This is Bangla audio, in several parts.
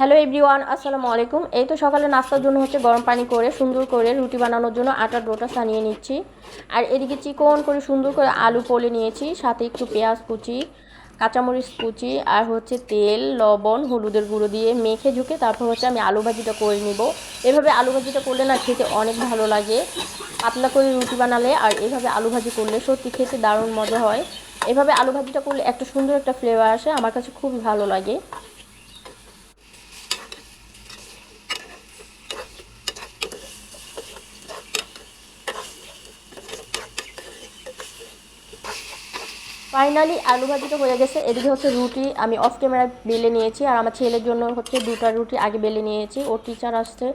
হ্যালো এভরিওয়ান, আসসালামু আলাইকুম। এই তো সকালে নাস্তার জন্য হচ্ছে গরম পানি করে, সুন্দর করে রুটি বানানোর জন্য আটার ডোটা সানিয়ে নিচ্ছি। আর এদিকে চিকন করে, সুন্দর করে আলু পলে নিয়েছি, সাথে একটু পেঁয়াজ কুচি, কাঁচামরিচ কুচি, আর হচ্ছে তেল, লবণ, হলুদের গুঁড়ো দিয়ে মেখে ঝুঁকে তারপর হচ্ছে আমি আলু ভাজিটা করে নিব। এভাবে আলু ভাজিটা করলে না খেতে অনেক ভালো লাগে। পাতলা করে রুটি বানালে আর এভাবে আলু ভাজি করলে সত্যি খেতে দারুণ মজা হয়। এভাবে আলু ভাজিটা করলে একটা সুন্দর একটা ফ্লেভার আসে, আমার কাছে খুবই ভালো লাগে। ফাইনালি আলু ভাজিটা হয়ে গেছে। এদিকে হচ্ছে রুটি, আমি অফ ক্যামেরায় বেলে নিয়েছি। আর আমার ছেলের জন্য হচ্ছে দুটা রুটি আগে বেলে নিয়েছি। ওর টিচার আসছে।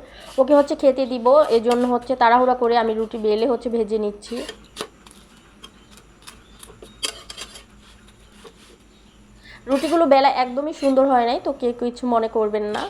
ওকে হচ্ছে খেতে দিব। এই জন্য হচ্ছে তাড়াহুড়া করে আমি রুটি বেলে হচ্ছে ভেজে নিচ্ছি। রুটিগুলো বেলা একদমই সুন্দর হয় নাই, তো কেউ কিছু মনে করবেন না।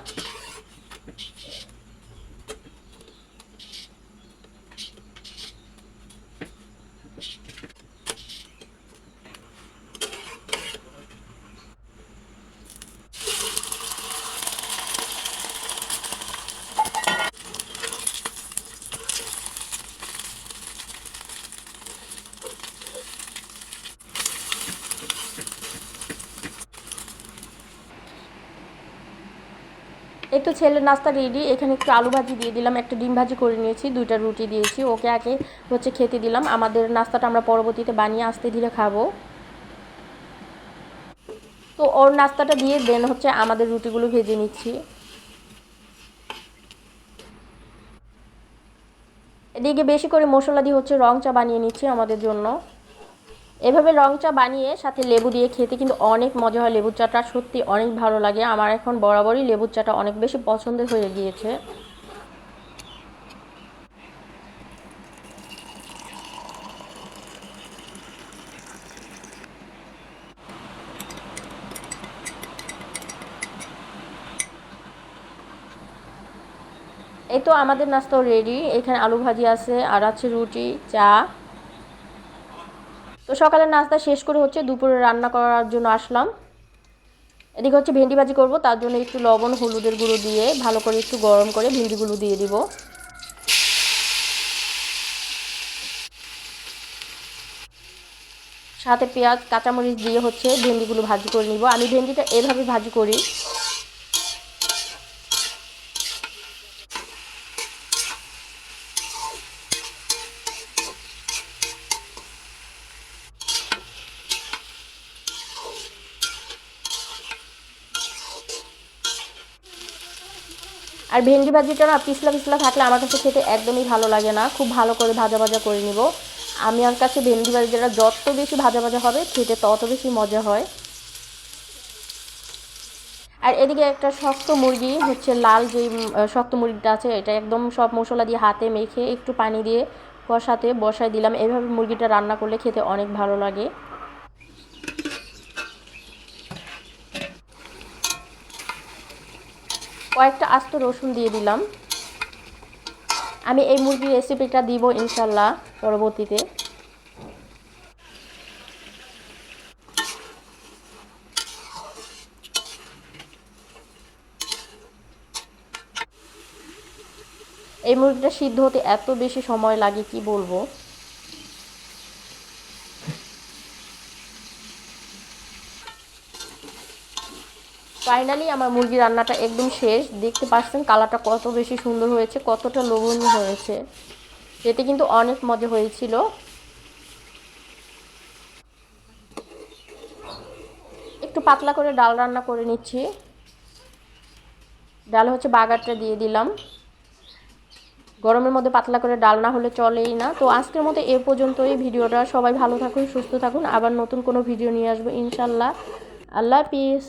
এই তো ছেলের নাস্তা রেডি এখানে একটু আলু ভাজি দিয়ে দিলাম, একটা ডিম ভাজি করে নিয়েছি, দুইটা রুটি দিয়েছি। ওকে আগে হচ্ছে খেতে দিলাম। আমাদের নাস্তাটা আমরা পরবর্তীতে বানিয়ে আসতে ধীরে খাব। তো ওর নাস্তাটা দিয়ে দেন হচ্ছে আমাদের রুটিগুলো ভেজে নিচ্ছি। এদিকে বেশি করে মশলা দিয়ে হচ্ছে রং চা বানিয়ে নিচ্ছি আমাদের জন্য। এভাবে রং চা বানিয়ে সাথে লেবু দিয়ে খেতে কিন্তু অনেক মজা হয়। লেবুর চাটা সত্যি অনেক ভালো লাগে। আমার এখন বরাবরই লেবুর চাটা অনেক বেশি পছন্দের হয়ে গিয়েছে। এই তো আমাদের নাস্তাও রেডি এখানে আলু ভাজি আছে, আর আছে রুটি, চা তো সকালের নাস্তা শেষ করে হচ্ছে দুপুরে রান্না করার জন্য আসলাম। এদিকে হচ্ছে ভেন্ডি ভাজি করব, তার জন্য একটু লবণ, হলুদের গুঁড়ো দিয়ে ভালো করে একটু গরম করে ভেন্ডিগুলো দিয়ে দিব। সাথে পেঁয়াজ, কাঁচামরিচ দিয়ে হচ্ছে ভেন্ডিগুলো ভাজি করে নিব। আমি ভেন্ডিটা এভাবে ভাজি করি আর ভেন্ডি ভাজিটা না পিছলা পিছলা থাকলে আমার কাছে খেতে একদমই ভালো লাগে না। খুব ভালো করে ভাজা ভাজা করে নিব। আমি আমার কাছে ভেন্ডি ভাজিটা যত বেশি ভাজা ভাজা হবে, খেতে তত বেশি মজা হয়। আর এদিকে একটা শক্ত মুরগি, হচ্ছে লাল যে শক্ত মুরগিটা আছে, এটা একদম সব মশলা দিয়ে হাতে মেখে একটু পানি দিয়ে কষাতে বসায় দিলাম। এভাবে মুরগিটা রান্না করলে খেতে অনেক ভালো লাগে। কয়েকটা আস্ত রসুন দিয়ে দিলাম। আমি এই মুরগির রেসিপিটা দিব ইনশাল্লাহ পরবর্তীতে। এই মুরগিটা সিদ্ধ হতে এত বেশি সময় লাগে, কি বলব? ফাইনালি আমার মুরগি রান্নাটা একদম শেষ। দেখতে পাচ্ছেন কালারটা কত বেশি সুন্দর হয়েছে, কতটা লোভনীয় হয়েছে। এতে কিন্তু অনেক মজা হয়েছিল। একটু পাতলা করে ডাল রান্না করে নিচ্ছি। ডাল হচ্ছে বাগারটা দিয়ে দিলাম। গরমের মধ্যে পাতলা করে ডাল না হলে চলেই না। তো আজকের মতো এ পর্যন্তই ভিডিওটা। সবাই ভালো থাকুন, সুস্থ থাকুন। আবার নতুন কোনো ভিডিও নিয়ে আসব, ইনশাল্লাহ। আল্লাহ হাফিজ।